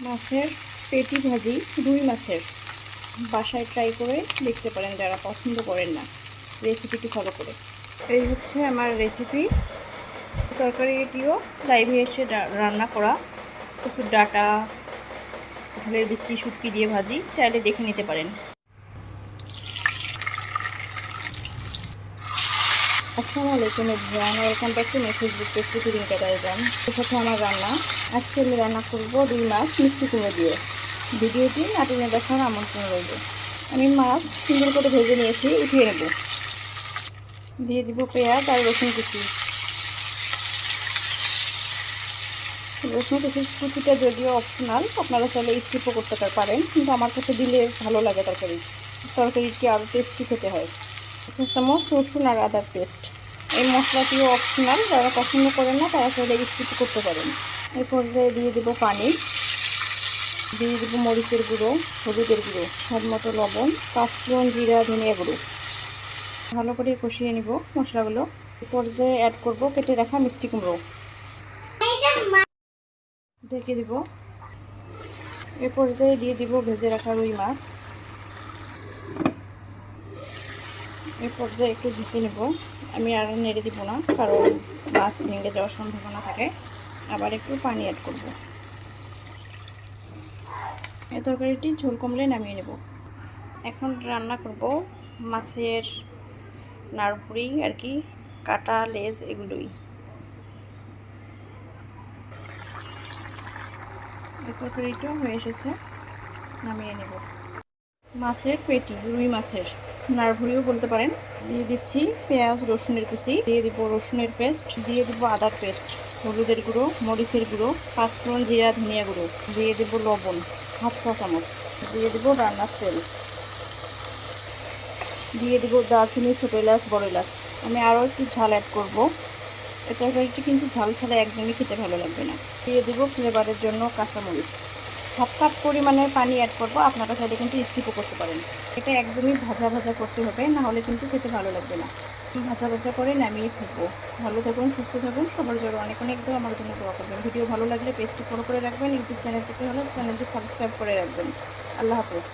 মাছের পেটি ভাজি রুই মাছের। বাসায় ট্রাই করে দেখতে পারেন যারা পছন্দ করেন না। রেসিপিটি ফলো করে। এই হচ্ছে আমার রেসিপি তরকারি এটিও লাইভে এসে রান্না করা। প্রচুর ডাটা ঝোলের বিচি শুটকি দিয়ে ভাজি। চাইলে দেখে নিতে পারেন। আসসালামু আলাইকুম everyone, welcome back to my Facebook page কাটায় যান সাথে আমার রান্না। আজকে আমি রান্না করব দুই মাছ, মিষ্টি কুমড়ো দিয়ে। ভিডিওটি নাটিনে দেখার আমন্ত্রণ রইল। আমি মাছ সুন্দর করে ভেজে নিয়েছি, উঠিয়ে নেব। দিয়ে দিব পেঁয়াজ আর রসুন কুচি। রসুন কুচি কুচিটা যদিও অপশনাল আপনারা চাইলে স্কিপও করতে পারেন, কিন্তু আমার কাছে দিলে ভালো লাগে তরকারি। তরকারিটি আরও টেস্টি খেতে হয়? চামচ রসুন আর আদার পেস্ট এই মশলাটিও অপশনাল যারা পছন্দ করেন না, তারা চাইলে স্কিপ করতে পারেন। এই পর্যায়ে দিয়ে দেব পানি। দিয়ে দেবো মরিচের গুঁড়ো, হলুদের গুঁড়ো, স্বাদ মতো লবণ, পাঁচফোড়ন জিরা, ধনিয়া গুঁড়ো। ভালো করে কষিয়ে নিব মশলাগুলো। এই পর্যায়ে অ্যাড করব কেটে রাখা মিষ্টি কুমড়ো। ঢেকে দিব। এ পর্যায়ে দিয়ে দিব ভেজে রাখা রুই মাছ। এ পর্যায়ে একটু ঝেঁকে নেব। আমি আর নেড়ে দিব না, কারণ মাছ ভেঙে যাওয়ার সম্ভাবনা থাকে। আবার একটু পানি অ্যাড করব। এই তরকারিটি ঝোল কমলে নামিয়ে নেব। এখন রান্না করব মাছের নাড়ভুড়ি আর কি, কাটা, লেজ এগুলোই। এই তরকারিটাও হয়ে এসেছে, নামিয়ে নেব। মাছের পেটি, রুই মাছের। নারভুড়িও বলতে পারেন। দিয়ে দিচ্ছি পেঁয়াজ, রসুনের কুচি। দিয়ে দিব রসুনের পেস্ট। দিয়ে দিব আদার পেস্ট। হলুদের গুঁড়ো, মরিচের গুঁড়ো, পাঁচফোড়ন জিরা, ধনিয়া গুঁড়ো। দিয়ে দেব লবণ, হাফ চা চামচ। দিয়ে দেব রান্নার তেল। দিয়ে দিব দারচিনি, ছোটো এলাচ, বড় এলাচ। আমি আরও একটু ঝাল অ্যাড করব। এটা তরকারিটি কিন্তু ঝাল ছাড়া একদমই খেতে ভালো লাগবে না। দিয়ে দিব ফ্লেভারের জন্য কাঁচামরিচ। হাফ কাপ পরিমাণের পানি অ্যাড করব, আপনারা চাইলে কিন্তু স্কিপও করতে পারেন। এটা একদমই ভাজা ভাজা করতে হবে, না হলে কিন্তু খেতে ভালো লাগবে না। ভাজা ভাজা করে নামিয়ে থাকব ভালো থাকুন, সুস্থ থাকুন, সবার জন্য অনেক অনেক দোয়া, আমার জন্য দোয়া করবেন। ভিডিও ভালো লাগলে পেজটি ফলো করে রাখবেন ইউটিউব চ্যানেল থেকে হলে চ্যানেলটি সাবস্ক্রাইব করে রাখবেন। আল্লাহ হাফেজ।